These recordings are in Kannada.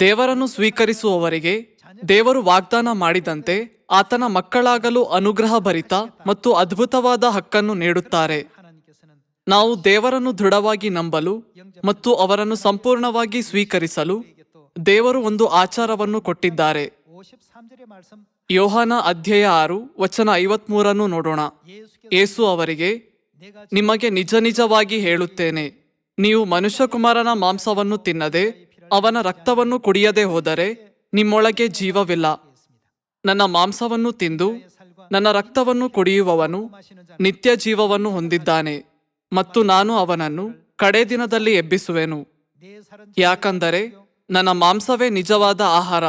ದೇವರನ್ನು ಸ್ವೀಕರಿಸುವವರಿಗೆ ದೇವರು ವಾಗ್ದಾನ ಮಾಡಿದಂತೆ ಆತನ ಮಕ್ಕಳಾಗಲು ಅನುಗ್ರಹ ಭರಿತ ಮತ್ತು ಅದ್ಭುತವಾದ ಹಕ್ಕನ್ನು ನೀಡುತ್ತಾರೆ. ನಾವು ದೇವರನ್ನು ದೃಢವಾಗಿ ನಂಬಲು ಮತ್ತು ಅವರನ್ನು ಸಂಪೂರ್ಣವಾಗಿ ಸ್ವೀಕರಿಸಲು ದೇವರು ಒಂದು ಆಚಾರವನ್ನು ಕೊಟ್ಟಿದ್ದಾರೆ. ಯೋಹಾನ ಅಧ್ಯಾಯ ಆರು, ವಚನ ಐವತ್ಮೂರನ್ನು ನೋಡೋಣ. ಏಸು ಅವರಿಗೆ, ನಿಮಗೆ ನಿಜ ನಿಜವಾಗಿ ಹೇಳುತ್ತೇನೆ, ನೀವು ಮನುಷ್ಯಕುಮಾರನ ಮಾಂಸವನ್ನು ತಿನ್ನದೆ ಅವನ ರಕ್ತವನ್ನು ಕುಡಿಯದೆ ಹೋದರೆ ನಿಮ್ಮೊಳಗೆ ಜೀವವಿಲ್ಲ. ನನ್ನ ಮಾಂಸವನ್ನು ತಿಂದು ನನ್ನ ರಕ್ತವನ್ನು ಕುಡಿಯುವವನು ನಿತ್ಯ ಜೀವವನ್ನು ಹೊಂದಿದ್ದಾನೆ ಮತ್ತು ನಾನು ಅವನನ್ನು ಕಡೆ ದಿನದಲ್ಲಿ ಎಬ್ಬಿಸುವೆನು. ಯಾಕಂದರೆ ನನ್ನ ಮಾಂಸವೇ ನಿಜವಾದ ಆಹಾರ,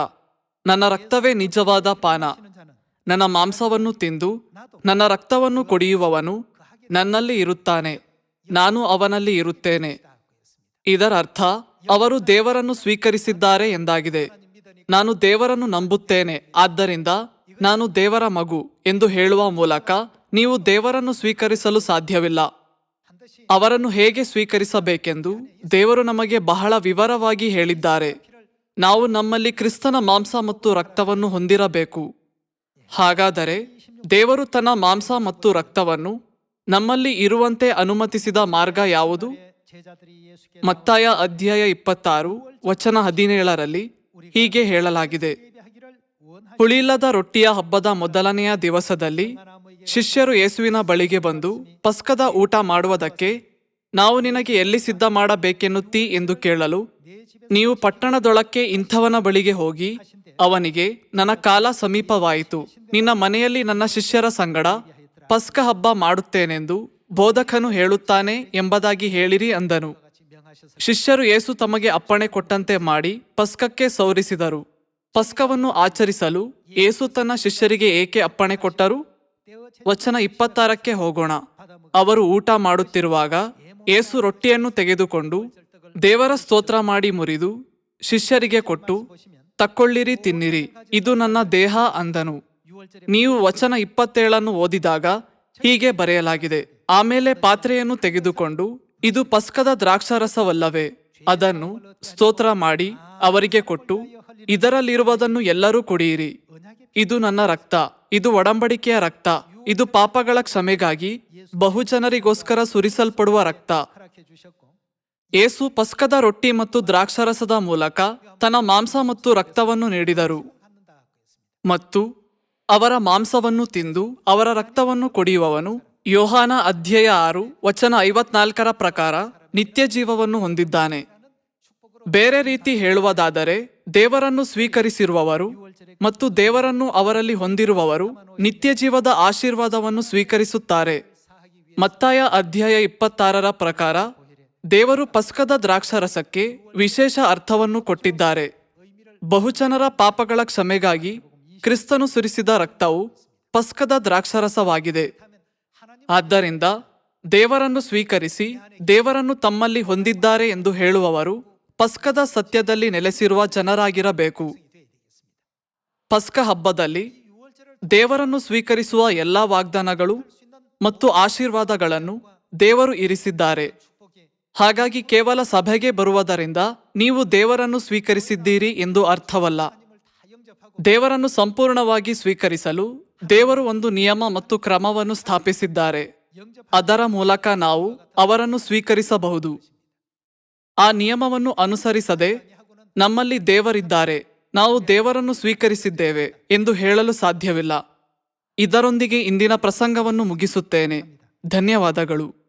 ನನ್ನ ರಕ್ತವೇ ನಿಜವಾದ ಪಾನ. ನನ್ನ ಮಾಂಸವನ್ನು ತಿಂದು ನನ್ನ ರಕ್ತವನ್ನು ಕುಡಿಯುವವನು ನನ್ನಲ್ಲಿ ಇರುತ್ತಾನೆ, ನಾನು ಅವನಲ್ಲಿ ಇರುತ್ತೇನೆ. ಇದರರ್ಥ ಅವರು ದೇವರನ್ನು ಸ್ವೀಕರಿಸಿದ್ದಾರೆ ಎಂದಾಗಿದೆ. ನಾನು ದೇವರನ್ನು ನಂಬುತ್ತೇನೆ. ಆದ್ದರಿಂದ ನಾನು ದೇವರ ಮಗು ಎಂದು ಹೇಳುವ ಮೂಲಕ ನೀವು ದೇವರನ್ನು ಸ್ವೀಕರಿಸಲು ಸಾಧ್ಯವಿಲ್ಲ. ಅವರನ್ನು ಹೇಗೆ ಸ್ವೀಕರಿಸಬೇಕೆಂದು ದೇವರು ನಮಗೆ ಬಹಳ ವಿವರವಾಗಿ ಹೇಳಿದ್ದಾರೆ. ನಾವು ನಮ್ಮಲ್ಲಿ ಕ್ರಿಸ್ತನ ಮಾಂಸ ಮತ್ತು ರಕ್ತವನ್ನು ಹೊಂದಿರಬೇಕು. ಹಾಗಾದರೆ ದೇವರು ತನ್ನ ಮಾಂಸ ಮತ್ತು ರಕ್ತವನ್ನು ನಮ್ಮಲ್ಲಿ ಇರುವಂತೆ ಅನುಮತಿಸಿದ ಮಾರ್ಗ ಯಾವುದು? ಮತ್ತಾಯ ಅಧ್ಯಾಯ ಇಪ್ಪತ್ತಾರು, ವಚನ ಹದಿನೇಳರಲ್ಲಿ ಹೀಗೆ ಹೇಳಲಾಗಿದೆ. ಹುಳಿಲ್ಲದ ರೊಟ್ಟಿಯ ಹಬ್ಬದ ಮೊದಲನೆಯ ದಿವಸದಲ್ಲಿ ಶಿಷ್ಯರು ಯೇಸುವಿನ ಬಳಿಗೆ ಬಂದು, ಪಸ್ಕದ ಊಟ ಮಾಡುವುದಕ್ಕೆ ನಾವು ನಿನಗೆ ಎಲ್ಲಿ ಸಿದ್ಧ ಮಾಡಬೇಕೆನ್ನುತ್ತೀ ಎಂದು ಕೇಳಲು, ನೀವು ಪಟ್ಟಣದೊಳಕ್ಕೆ ಇಂಥವನ ಬಳಿಗೆ ಹೋಗಿ, ಅವನಿಗೆ, ನನ್ನ ಕಾಲ ಸಮೀಪವಾಯಿತು. ನಿನ್ನ ಮನೆಯಲ್ಲಿ ನನ್ನ ಶಿಷ್ಯರ ಸಂಗಡ ಪಸ್ಕ ಹಬ್ಬ ಮಾಡುತ್ತೇನೆಂದು ಬೋಧಕನು ಹೇಳುತ್ತಾನೆ ಎಂಬುದಾಗಿ ಹೇಳಿರಿ ಅಂದನು. ಶಿಷ್ಯರು ಏಸು ತಮಗೆ ಅಪ್ಪಣೆ ಕೊಟ್ಟಂತೆ ಮಾಡಿ ಪಸ್ಕಕ್ಕೆ ಸೌರಿಸಿದರು. ಪಸ್ಕವನ್ನು ಆಚರಿಸಲು ಏಸು ತನ್ನ ಶಿಷ್ಯರಿಗೆ ಏಕೆ ಅಪ್ಪಣೆ ಕೊಟ್ಟರು? ವಚನ ಇಪ್ಪತ್ತಾರಕ್ಕೆ ಹೋಗೋಣ. ಅವರು ಊಟ ಮಾಡುತ್ತಿರುವಾಗ ಏಸು ರೊಟ್ಟಿಯನ್ನು ತೆಗೆದುಕೊಂಡು ದೇವರ ಸ್ತೋತ್ರ ಮಾಡಿ ಮುರಿದು ಶಿಷ್ಯರಿಗೆ ಕೊಟ್ಟು, ತಕ್ಕೊಳ್ಳಿರಿ, ತಿನ್ನಿರಿ, ಇದು ನನ್ನ ದೇಹ ಅಂದನು. ನೀವು ವಚನ ಇಪ್ಪತ್ತೇಳನ್ನು ಓದಿದಾಗ ಹೀಗೆ ಬರೆಯಲಾಗಿದೆ. ಆಮೇಲೆ ಪಾತ್ರೆಯನ್ನು ತೆಗೆದುಕೊಂಡು, ಇದು ಪಸ್ಕದ ದ್ರಾಕ್ಷಾರಸವಲ್ಲವೇ, ಅದನ್ನು ಸ್ತೋತ್ರ ಮಾಡಿ ಅವರಿಗೆ ಕೊಟ್ಟು, ಇದರಲ್ಲಿರುವುದನ್ನು ಎಲ್ಲರೂ ಕುಡಿಯಿರಿ. ಇದು ನನ್ನ ರಕ್ತ, ಇದು ಒಡಂಬಡಿಕೆಯ ರಕ್ತ, ಇದು ಪಾಪಗಳ ಕ್ಷಮೆಗಾಗಿ ಬಹುಜನರಿಗೋಸ್ಕರ ಸುರಿಸಲ್ಪಡುವ ರಕ್ತ. ಏಸು ಪಸ್ಕದ ರೊಟ್ಟಿ ಮತ್ತು ದ್ರಾಕ್ಷಾರಸದ ಮೂಲಕ ತನ್ನ ಮಾಂಸ ಮತ್ತು ರಕ್ತವನ್ನು ನೀಡಿದರು. ಮತ್ತು ಅವರ ಮಾಂಸವನ್ನು ತಿಂದು ಅವರ ರಕ್ತವನ್ನು ಕುಡಿಯುವವನು ಯೋಹಾನ ಅಧ್ಯಾಯ ಆರು, ವಚನ ಐವತ್ನಾಲ್ಕರ ಪ್ರಕಾರ ನಿತ್ಯ ಜೀವವನ್ನು ಹೊಂದಿದ್ದಾನೆ. ಬೇರೆ ರೀತಿ ಹೇಳುವುದಾದರೆ, ದೇವರನ್ನು ಸ್ವೀಕರಿಸಿರುವವರು ಮತ್ತು ದೇವರನ್ನು ಅವರಲ್ಲಿ ಹೊಂದಿರುವವರು ನಿತ್ಯ ಜೀವದ ಆಶೀರ್ವಾದವನ್ನು ಸ್ವೀಕರಿಸುತ್ತಾರೆ. ಮತ್ತಾಯ ಅಧ್ಯಾಯ ಇಪ್ಪತ್ತಾರರ ಪ್ರಕಾರ ದೇವರು ಪಸ್ಕದ ದ್ರಾಕ್ಷರಸಕ್ಕೆ ವಿಶೇಷ ಅರ್ಥವನ್ನು ಕೊಟ್ಟಿದ್ದಾರೆ. ಬಹುಜನರ ಪಾಪಗಳ ಕ್ಷಮೆಗಾಗಿ ಕ್ರಿಸ್ತನು ಸುರಿಸಿದ ರಕ್ತವು ಪಸ್ಕದ ದ್ರಾಕ್ಷಾರಸವಾಗಿದೆ. ಆದ್ದರಿಂದ ದೇವರನ್ನು ಸ್ವೀಕರಿಸಿ ದೇವರನ್ನು ತಮ್ಮಲ್ಲಿ ಹೊಂದಿದ್ದಾರೆ ಎಂದು ಹೇಳುವವರು ಪಸ್ಕದ ಸತ್ಯದಲ್ಲಿ ನೆಲೆಸಿರುವ ಜನರಾಗಿರಬೇಕು. ಪಸ್ಕ ಹಬ್ಬದಲ್ಲಿ ದೇವರನ್ನು ಸ್ವೀಕರಿಸುವ ಎಲ್ಲಾ ವಾಗ್ದಾನಗಳು ಮತ್ತು ಆಶೀರ್ವಾದಗಳನ್ನು ದೇವರು ಇರಿಸಿದ್ದಾರೆ. ಹಾಗಾಗಿ ಕೇವಲ ಸಭೆಗೆ ಬರುವುದರಿಂದ ನೀವು ದೇವರನ್ನು ಸ್ವೀಕರಿಸಿದ್ದೀರಿ ಎಂದು ಅರ್ಥವಲ್ಲ. ದೇವರನ್ನು ಸಂಪೂರ್ಣವಾಗಿ ಸ್ವೀಕರಿಸಲು ದೇವರು ಒಂದು ನಿಯಮ ಮತ್ತು ಕ್ರಮವನ್ನು ಸ್ಥಾಪಿಸಿದ್ದಾರೆ. ಅದರ ಮೂಲಕ ನಾವು ಅವರನ್ನು ಸ್ವೀಕರಿಸಬಹುದು. ಆ ನಿಯಮವನ್ನು ಅನುಸರಿಸದೆ ನಮ್ಮಲ್ಲಿ ದೇವರಿದ್ದಾರೆ. ನಾವು ದೇವರನ್ನು ಸ್ವೀಕರಿಸಿದ್ದೇವೆ ಎಂದು ಹೇಳಲು ಸಾಧ್ಯವಿಲ್ಲ. ಇದರೊಂದಿಗೆ ಇಂದಿನ ಪ್ರಸಂಗವನ್ನು ಮುಗಿಸುತ್ತೇನೆ. ಧನ್ಯವಾದಗಳು.